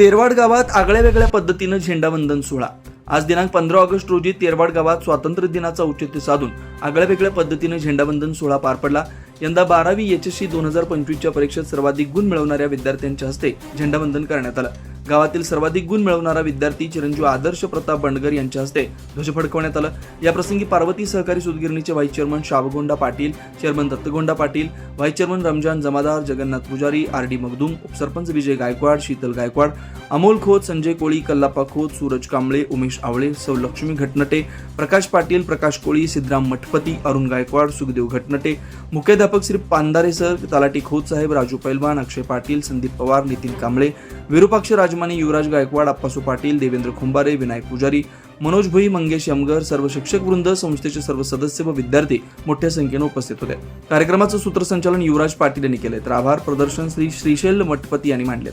तेरवाड गावात आगळ्या वेगळ्या पद्धतीनं झेंडावंदन सोहळा. आज दिनांक पंधरा ऑगस्ट रोजी तेरवाड गावात स्वातंत्र्य दिनाचं औचित्य साधून आगळ्या वेगळ्या पद्धतीनं झेंडावंदन सोहळा पार पडला. यंदा बारावी एच एस सी दोन हजार पंचवीसच्या परीक्षेत सर्वाधिक गुण मिळवणाऱ्या विद्यार्थ्यांच्या हस्ते झेंडावंदन करण्यात आलं. गावातील सर्वाधिक गुण मिळवणारा विद्यार्थी चिरंजीव आदर्श प्रताप बंडगर यांच्या हस्ते ध्वज फडकवण्यात आलं. या प्रसंगी पार्वती सहकारी सुदगिरणीचे vice chairman Shavgonda Patil chairman Dattagonda Patil vice chairman Ramzan Jamadar Jagannath Pujari R D Magdum उपसरपंच विजय गायकवाड शीतल गायकवाड अमोल खोत संजय कोळी कल्लापा खोत सूरज कांबळे उमेश आवळे सौलक्ष्मी घटनटे प्रकाश पाटील प्रकाश कोळी सिद्धराम मठपती अरुण गायकवाड सुखदेव घटनटे मुख्याध्यापक श्री पांदारे सर तलाटी खोत साहेब राजू पैलवान अक्षय पाटील संदीप पवार नितीन कांबळे विरूपाक्ष राजमाने युवराज गायकवाड अप्पासू पाटील देवेंद्र खुंबारे विनायक पुजारी मनोज भुई मंगेश यमगर सर्व शिक्षक वृंद संस्थेचे सर्व सदस्य व विद्यार्थी मोठ्या संख्येने उपस्थित होते. कार्यक्रमाचं सूत्रसंचालन युवराज पाटील यांनी केले तर आभार प्रदर्शन श्री श्रीशैल मठपती यांनी मांडले